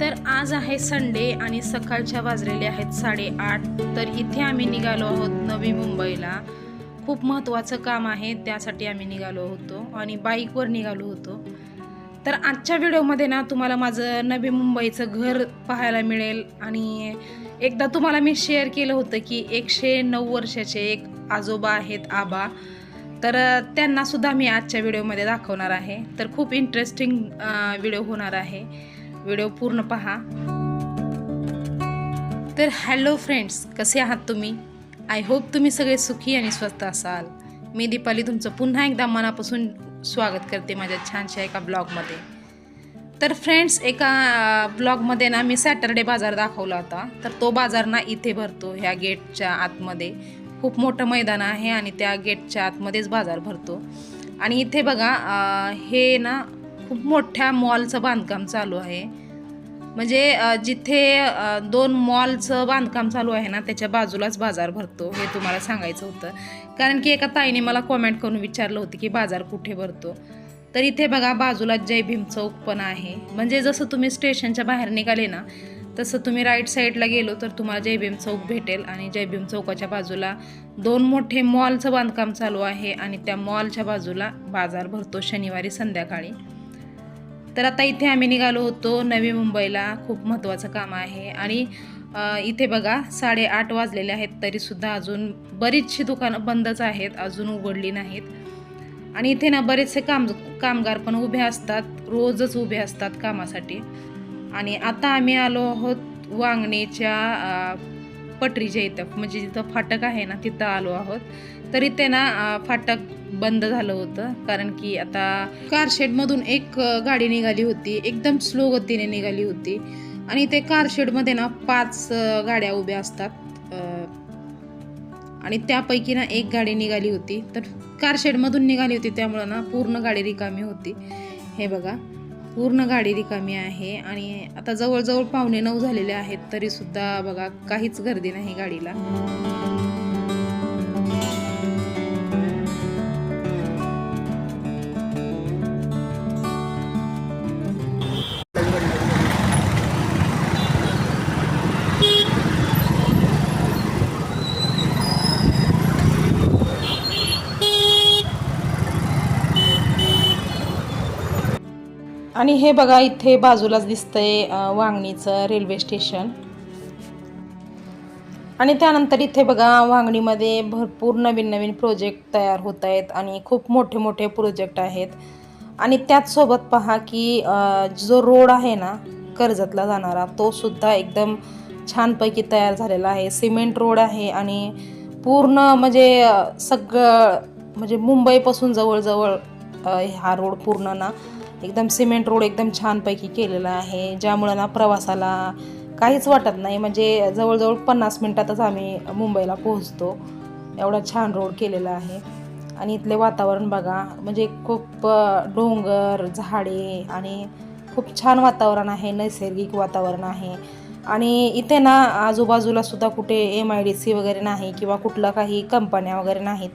तर आज आहे संडे आणि सकाळच्या वाजलेले आहेत साडेआठ. तर इथे आम्ही निघालो आहोत नवी मुंबईला. खूप महत्त्वाचं काम आहे त्यासाठी आम्ही निघालो होतो आणि बाईकवर निघालो होतो. तर आजच्या व्हिडिओमध्ये ना तुम्हाला माझं नवी मुंबईचं घर पाहायला मिळेल आणि एकदा तुम्हाला मी शेअर केलं होतं की एकशे नऊ वर्षाचे एक आजोबा आहेत आबा. तर त्यांनासुद्धा मी आजच्या व्हिडिओमध्ये दाखवणार आहे. तर खूप इंटरेस्टिंग व्हिडिओ होणार आहे. व्हिडिओ पूर्ण पहा. तर हॅलो फ्रेंड्स कसे आहात तुम्ही? आय होप तुम्ही सगळे सुखी आणि स्वस्त असाल. मी दीपाली तुमचं पुन्हा एकदा मनापासून स्वागत करते माझ्या छानशा एका ब्लॉगमध्ये. तर फ्रेंड्स एका ब्लॉगमध्ये ना मी सॅटरडे बाजार दाखवला होता. तर तो बाजार ना इथे भरतो ह्या गेटच्या आतमध्ये. खूप मोठं मैदान आहे आणि त्या गेटच्या आतमध्येच बाजार भरतो. आणि इथे बघा हे ना खूप मोठ्या मॉलचं बांधकाम चालू आहे. म्हणजे जिथे दोन मॉलचं बांधकाम चालू आहे ना त्याच्या बाजूलाच बाजार भरतो हे तुम्हाला सांगायचं होतं. कारण की एका ताईने मला कॉमेंट करून विचारलं होतं की बाजार कुठे भरतो? तर इथे बघा बाजूला जय भीम चौक पण आहे. म्हणजे जसं तुम्ही स्टेशनच्या बाहेर निघाले ना तसं तुम्ही राईट साईडला गेलो तर तुम्हाला जय भीम चौक भेटेल आणि जय भीम चौकाच्या बाजूला दोन मोठे मॉलचं बांधकाम चालू आहे आणि त्या मॉलच्या बाजूला बाजार भरतो शनिवारी संध्याकाळी. तर आता इथे आम्ही निघालो होतो नवी मुंबईला. खूप महत्त्वाचं काम आहे. आणि इथे बघा साडेआठ वाजलेले आहेत तरीसुद्धा अजून बरीचशी दुकानं बंदच आहेत अजून उघडली नाहीत. आणि इथे ना बरेचसे काम कामगार पण उभे असतात रोजच उभे असतात कामासाठी. आणि आता आम्ही आलो आहोत वांगणीच्या पटरीच्या इथं. म्हणजे जिथं फाटक आहे ना तिथं आलो आहोत. तरी ते ना फाटक बंद झालं होतं. कारण की आता कारशेडमधून एक गाडी निघाली होती. एकदम स्लो गतीने निघाली होती. आणि ते कारशेडमध्ये ना पाच गाड्या उभ्या असतात. आणि त्यापैकी ना एक गाडी निघाली होती. तर कारशेडमधून निघाली होती. त्यामुळं ना पूर्ण गाडी रिकामी होती. हे बघा पूर्ण गाडी रिकामी आहे. आणि आता जवळजवळ पावणे नऊ झालेले आहेत. तरीसुद्धा बघा काहीच गर्दी नाही गाडीला. आणि हे बघा इथे बाजूलाच दिसतंय वांगणीचं रेल्वे स्टेशन. आणि त्यानंतर इथे बघा वांगणीमध्ये भरपूर नवीन नवीन प्रोजेक्ट तयार होत आहेत आणि खूप मोठे मोठे प्रोजेक्ट आहेत. आणि त्याचसोबत पहा की जो रोड आहे ना कर्जतला जाणारा तो सुद्धा एकदम छानपैकी तयार झालेला आहे. सिमेंट रोड आहे आणि पूर्ण म्हणजे सगळं म्हणजे मुंबईपासून जवळजवळ हा रोड पूर्ण ना एकदम सिमेंट रोड एकदम छानपैकी केलेला आहे ज्यामुळं ना प्रवासाला काहीच वाटत नाही. म्हणजे जवळजवळ पन्नास मिनटातच आम्ही मुंबईला पोहोचतो. एवढा छान रोड केलेला आहे. आणि इथले वातावरण बघा म्हणजे खूप डोंगर झाडे आणि खूप छान वातावरण आहे नैसर्गिक वातावरण आहे. आणि इथे ना आजूबाजूला सुद्धा कुठे एम आय डी सी वगैरे नाही किंवा कुठल्या काही कंपन्या वगैरे नाहीत.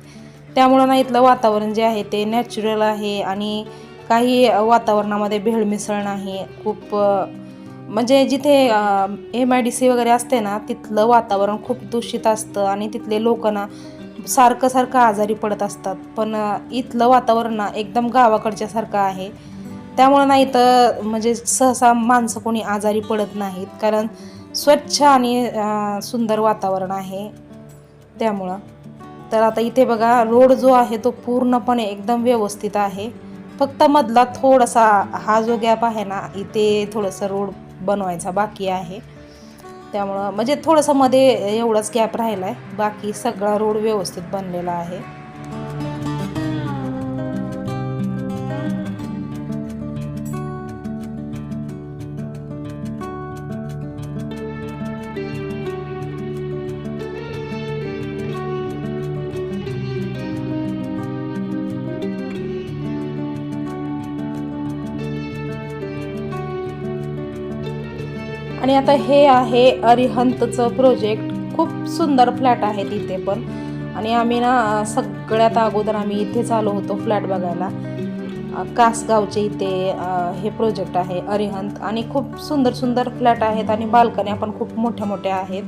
त्यामुळं ना इथलं वातावरण जे आहे ते नॅचरल आहे आणि काही वातावरणामध्ये भेळ मिसळ नाही खूप म्हणजे जिथे एम आय डी सी वगैरे असते ना तिथलं वातावरण खूप दूषित असतं आणि तिथले लोक ना सारखं सारखं आजारी पडत असतात. पण इथलं वातावरण ना एकदम गावाकडच्यासारखं आहे. त्यामुळं ना इथं म्हणजे सहसा माणसं कोणी आजारी पडत नाहीत. कारण स्वच्छ आणि सुंदर वातावरण आहे त्यामुळं. तर आता इथे बघा रोड जो आहे तो पूर्णपणे एकदम व्यवस्थित आहे. फक्त मधला थोडासा हा जो गॅप आहे ना इथे थोडंसं रोड बनवायचा बाकी आहे. त्यामुळं म्हणजे थोडंसं मध्ये एवढाच गॅप राहिला आहे बाकी सगळा रोड व्यवस्थित बनलेला आहे. आणि आता हे आहे अरिहंतचं प्रोजेक्ट खूप सुंदर फ्लॅट आहे तिथे पण. आणि आम्ही ना सगळ्यात अगोदर आम्ही इथेच आलो होतो फ्लॅट बघायला. कासगावचे इथे हे प्रोजेक्ट आहे अरिहंत. आणि खूप सुंदर सुंदर फ्लॅट आहेत आणि बाल्कन्या पण खूप मोठ्या मोठ्या आहेत.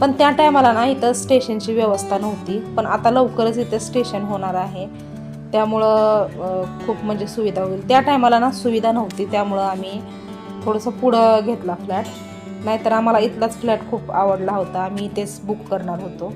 पण त्या टायमाला ना इथं स्टेशनची व्यवस्था नव्हती. पण आता लवकरच इथे स्टेशन होणार आहे. त्यामुळं खूप म्हणजे सुविधा होईल. त्या टायमाला ना सुविधा नव्हती. त्यामुळं आम्ही थोडंसं पुढं घेतला फ्लॅट नाहीतर आम्हाला इथलाच फ्लॅट खूप आवडला होता. आम्ही इथेच बुक करणार होतो.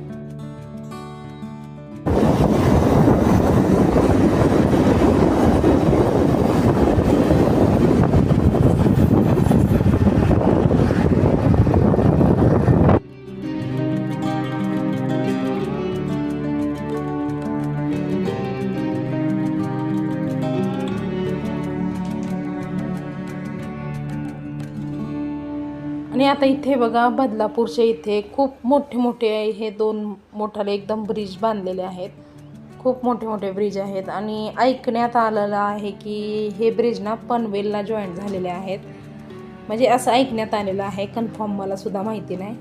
आता इथे बघा बदलापूरच्या इथे खूप मोठे मोठे हे दोन मोठाले एकदम ब्रिज बांधलेले आहेत. खूप मोठे मोठे ब्रिज आहेत. आणि ऐकण्यात आलेलं आहे की हे ब्रिज ना पनवेलला जॉईन झालेले आहेत. म्हणजे असं ऐकण्यात आलेलं आहे. कन्फर्म मला सुद्धा माहिती नाही.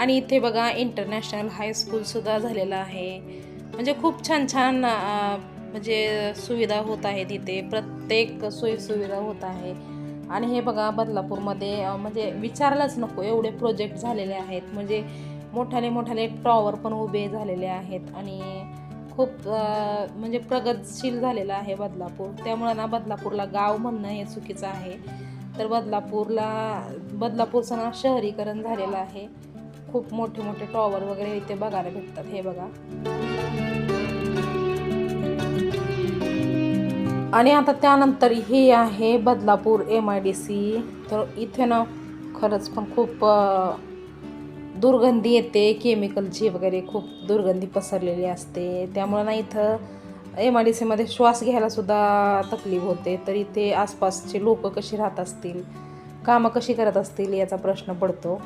आणि इथे बघा इंटरनॅशनल हायस्कूलसुद्धा झालेलं आहे. म्हणजे खूप छान छान म्हणजे सुविधा होत आहेत इथे. प्रत्येक सोयीसुविधा होत आहे. आणि हे बघा बदलापूरमध्ये म्हणजे विचारायलाच नको एवढे प्रोजेक्ट झालेले आहेत. म्हणजे मोठाले मोठाले टॉवर पण उभे झालेले आहेत आणि खूप म्हणजे प्रगतशील झालेलं आहे बदलापूर. त्यामुळं ना बदलापूरला गाव म्हणणं हे चुकीचं आहे. तर बदलापूरला बदलापूरचं ना शहरीकरण झालेलं आहे. खूप मोठे मोठे टॉवर वगैरे इथे बघायला भेटतात हे बघा. आणि आता त्यानंतर हे आहे Badlapur M I D C तर इथे ना खरंच पण खूप दुर्गंधी येते. केमिकलची वगैरे खूप दुर्गंधी पसरलेली असते. त्यामुळं ना इथं एम आय डी सीमध्ये श्वास घ्यायलासुद्धा तकलीफ होते. तर इथे आसपासचे लोक कशी राहत असतील कामं कशी करत असतील याचा प्रश्न पडतो.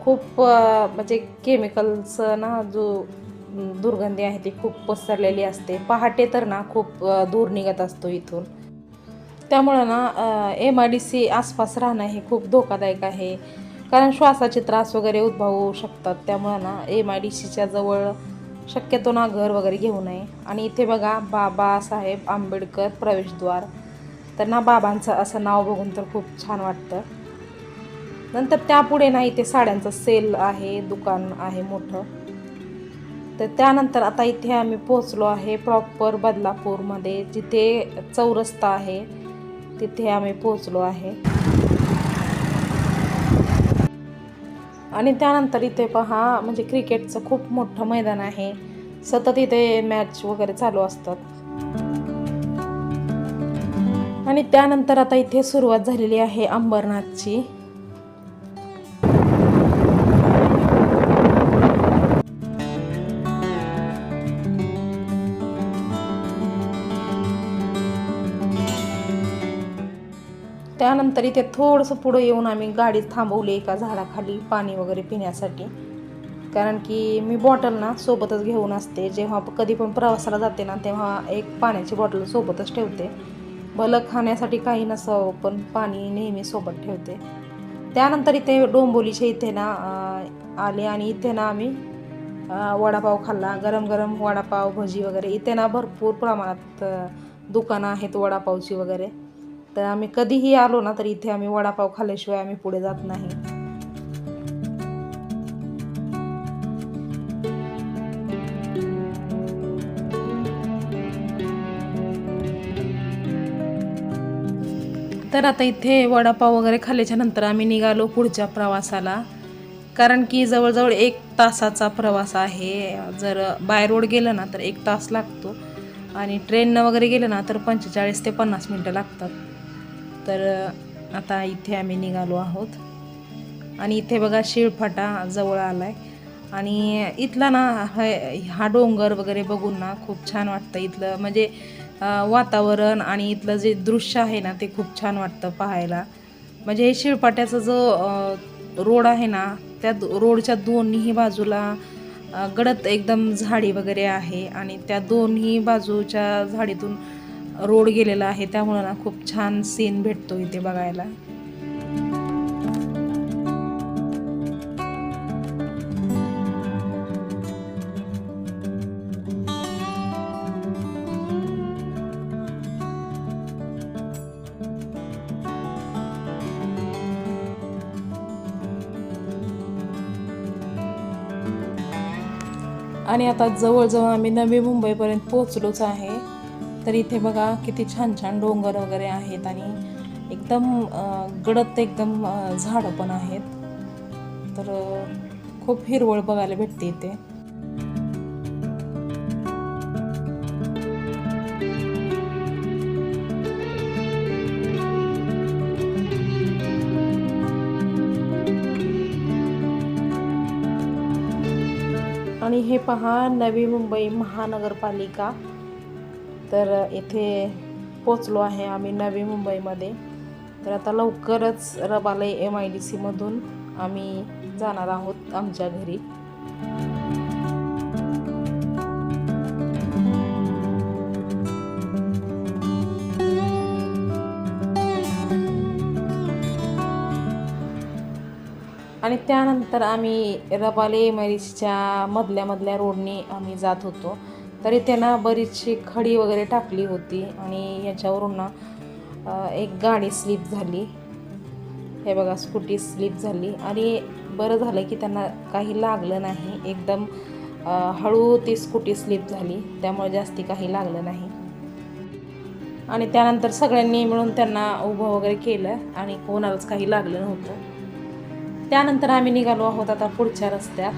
खूप म्हणजे केमिकलचं ना जो दुर्गंधी आहे ती खूप पसरलेली असते. पहाटे तर ना खूप दूर निघत असतो इथून. त्यामुळं ना एम आय डी सी आसपास राहणं हे खूप धोकादायक आहे. कारण श्वासाचे त्रास वगैरे उद्भवू शकतात. त्यामुळं ना एम आय डी सीच्या जवळ शक्यतो ना घर वगैरे घेऊ नये. आणि इथे बघा बाबासाहेब आंबेडकर प्रवेशद्वार. तर ना बाबांचं असं नाव बघून तर खूप छान वाटतं. नंतर त्यापुढे ना इथे साड्यांचं सेल आहे दुकान आहे मोठं. तर त्यानंतर आता इथे आम्ही पोचलो आहे प्रॉपर बदलापूरमध्ये जिथे चौरस्ता आहे तिथे आम्ही पोचलो आहे. आणि त्यानंतर इथे पहा म्हणजे क्रिकेटचं खूप मोठं मैदान आहे. सतत इथे मॅच वगैरे चालू असतात. आणि त्यानंतर आता इथे सुरुवात झालेली आहे अंबरनाथची. त्यानंतर इथे थोडंसं पुढं येऊन आम्ही गाडी थांबवली एका झाडाखाली पाणी वगैरे पिण्यासाठी. कारण की मी बॉटल ना सोबतच घेऊन असते. जेव्हा कधी पण प्रवासाला जाते ना तेव्हा एक पाण्याची बॉटल सोबतच ठेवते. भलं खाण्यासाठी काही नसावं पण पाणी नेहमी सोबत ठेवते. त्यानंतर इथे डोंबोलीच्या इथे ना आले आणि इथे ना आम्ही वडापाव खाल्ला. गरम गरम वडापाव भजी वगैरे. इथे ना भरपूर प्रमाणात दुकानं आहेत वडापावची वगैरे. तर आम्ही कधीही आलो ना तर इथे आम्ही वडापाव खाल्ल्याशिवाय आम्ही पुढे जात नाही. तर आता इथे वडापाव वगैरे खाल्ल्याच्या नंतर आम्ही निघालो पुढच्या प्रवासाला. कारण की जवळजवळ एक तासाचा प्रवास आहे. जर बाय रोड गेलं ना तर एक तास लागतो. आणि ट्रेननं वगैरे गेलं ना तर पंचेचाळीस ते पन्नास मिनटं लागतात. तर आता इथे आम्ही निघालो आहोत. आणि इथे बघा शिळफाटा जवळ आला आहे आणि इथला ना हा- हा डोंगर वगैरे बघून ना खूप छान वाटतं इथलं. म्हणजे वातावरण आणि इथलं जे दृश्य आहे ना ते खूप छान वाटतं पाहायला. म्हणजे हे शिळपाट्याचा जो रोड आहे ना त्या रोडच्या दोन्ही बाजूला गडद एकदम झाडी वगैरे आहे. आणि त्या दोन्ही बाजूच्या झाडीतून रोड गेलेला आहे त्यामुळं ना खूप छान सीन भेटतो इथे बघायला. आणि आता जवळजवळ आम्ही नवी मुंबईपर्यंत पोहोचलोच आहे. तर इथे बघा किती छान छान डोंगर वगैरे आहेत आणि एकदम अं, गडद एकदम झाडं पण आहेत. तर खूप हिरवळ बघायला भेटते इथे. आणि हे पहा नवी मुंबई महानगरपालिका. तर इथे पोचलो आहे आम्ही नवी मुंबईमध्ये. तर आता लवकरच रबाले एम आय डी सीमधून आम्ही जाणार आहोत आमच्या घरी. आणि त्यानंतर आम्ही रबाले मैरीच्या मधल्या मधल्या रोडने आम्ही जात होतो. तरी त्यांना बरीचशी खडी वगैरे टाकली होती आणि याच्यावरून ना एक गाडी स्लिप झाली. हे बघा स्कूटी स्लिप झाली. आणि बरं झालं की त्यांना काही लागलं नाही. एकदम हळू ती स्कूटी स्लिप झाली. त्यामुळे जास्ती काही लागलं नाही. आणि त्यानंतर सगळ्यांनी मिळून त्यांना उभं वगैरे केलं आणि कोणालाच काही लागलं नव्हतं. त्यानंतर आम्ही निघालो आहोत आता पुढच्या रस्त्यात.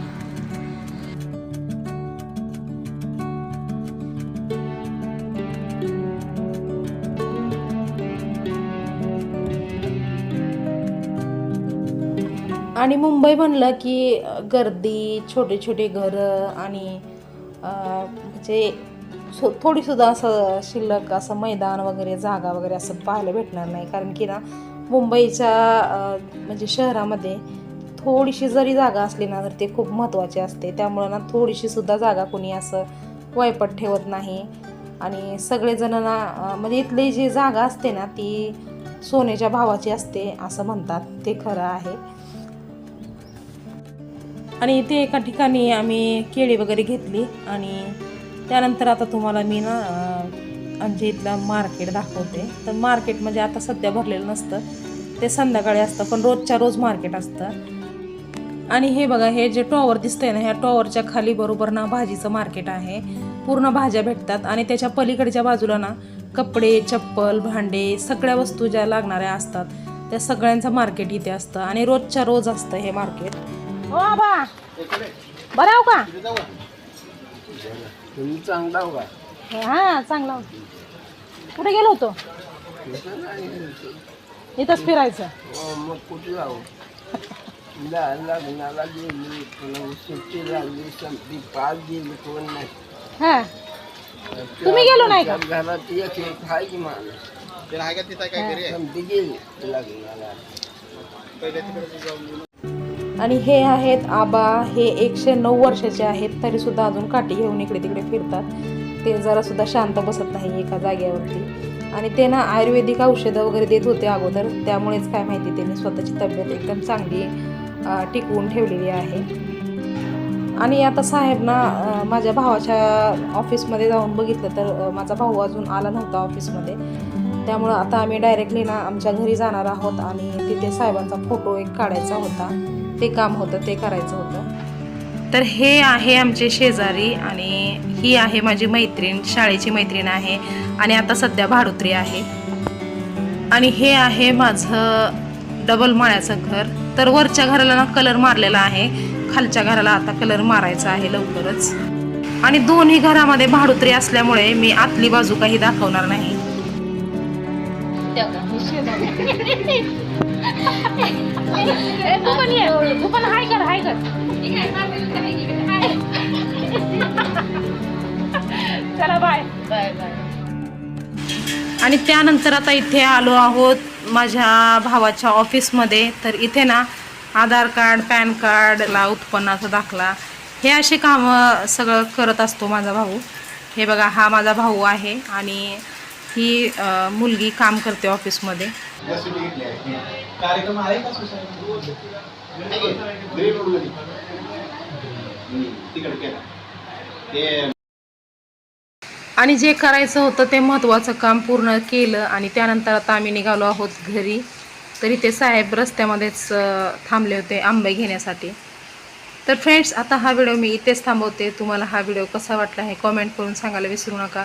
आणि मुंबई म्हणलं की गर्दी छोटे छोटे घरं आणि म्हणजे सो थोडीसुद्धा असं शिल्लक असं मैदान वगैरे जागा वगैरे असं पाहायला भेटणार नाही. कारण की ना मुंबईच्या म्हणजे शहरामध्ये थोडीशी जरी जागा असली ना तर ते खूप महत्त्वाचे असते. त्यामुळं ना थोडीशीसुद्धा जागा कोणी असं वायपट ठेवत नाही. आणि सगळेजण ना म्हणजे इथली जी जागा असते ना ती सोन्याच्या भावाची असते असं म्हणतात. ते खरं आहे. आणि इथे एका ठिकाणी आम्ही केळी वगैरे घेतली आणि त्यानंतर आता तुम्हाला मी ना आमच्या इथलं मार्केट दाखवते. तर मार्केट म्हणजे आता सध्या भरलेलं नसतं. ते संध्याकाळी असतं पण रोजच्या रोज मार्केट असतं. आणि हे बघा हे जे टॉवर दिसतंय ना ह्या टॉवरच्या खाली बरोबर ना भाजीचं मार्केट आहे. पूर्ण भाज्या भेटतात आणि त्याच्या पलीकडच्या बाजूला ना कपडे चप्पल भांडे सगळ्या वस्तू ज्या लागणाऱ्या असतात त्या सगळ्यांचं मार्केट इथे असतं. आणि रोजच्या रोज असतं हे मार्केट. हो आबा. बरं आहो का? तुम्ही चांगला हो का हा चांगला कुठे गेलो होतो? इथंच फिरायचं. हो, मग कुठे जाऊ? ला- लग्नाला गेली पुन्हा सुट्टी लागली संपली. पाच गेली कोण नाही. हा. तुम्ही गेलो नाही का? त्या घरात एक एक आहे की माणूस. संपली गेली. लग्नाला आणि हे आहेत आबा. हे एकशे नऊ वर्षाचे आहेत. तरी सुद्धा अजून काठी घेऊन इकडे तिकडे फिरतात. ते जरा सुद्धा शांत बसत नाही एका जागेवरती. आणि ते ना आयुर्वेदिक औषधं वगैरे देत होते अगोदर. त्यामुळेच काय माहिती त्यांनी स्वतःची तब्येत एकदम चांगली टिकवून ठेवलेली आहे. आणि आता साहेब ना माझ्या भावाच्या ऑफिसमध्ये जाऊन बघितलं तर माझा भाऊ अजून आला नव्हता ऑफिसमध्ये. त्यामुळं आता आम्ही डायरेक्टली ना आमच्या घरी जाणार आहोत आणि तिथे साहेबांचा फोटो एक काढायचा होता. ते काम होतं ते करायचं होतं. तर हे आहे आमचे शेजारी आणि ही आहे माझी मैत्रीण शाळेची मैत्रीण आहे आणि आता सध्या भाडुत्री आहे. आणि हे आहे माझं डबल माळ्याचं घर. तर वरच्या घराला ना कलर मारलेला आहे. खालच्या घराला आता कलर मारायचा आहे लवकरच. आणि दोन्ही घरामध्ये भाडुत्री असल्यामुळे मी आतली बाजू काही दाखवणार नाही. तू पण ये. तू पण हाय कर हाय कर. चला बाय बाय बाय आणि त्यानंतर आता इथे आलो आहोत माझ्या भावाच्या ऑफिसमध्ये. तर इथे ना आधार कार्ड पॅन कार्डला उत्पन्नाचा दाखला. हे असे कामं सगळं करत असतो माझा भाऊ. हे बघा हा माझा भाऊ आहे आणि ही मुलगी काम करते ऑफिसमध्ये. कार्यक्रम आहे का सोसायटी तिकडे केला. ते आणि जे करायचं होतं ते महत्त्वाचं काम पूर्ण केलं आणि त्यानंतर आता आम्ही निघालो आहोत घरी. तरी ते साहेब रस्त्यामध्येच थांबले होते आंबे घेण्यासाठी. तर फ्रेंड्स आता हा व्हिडिओ मी इथेच थांबवते. तुम्हाला हा व्हिडिओ कसा वाटला हे कॉमेंट करून सांगायला विसरू नका.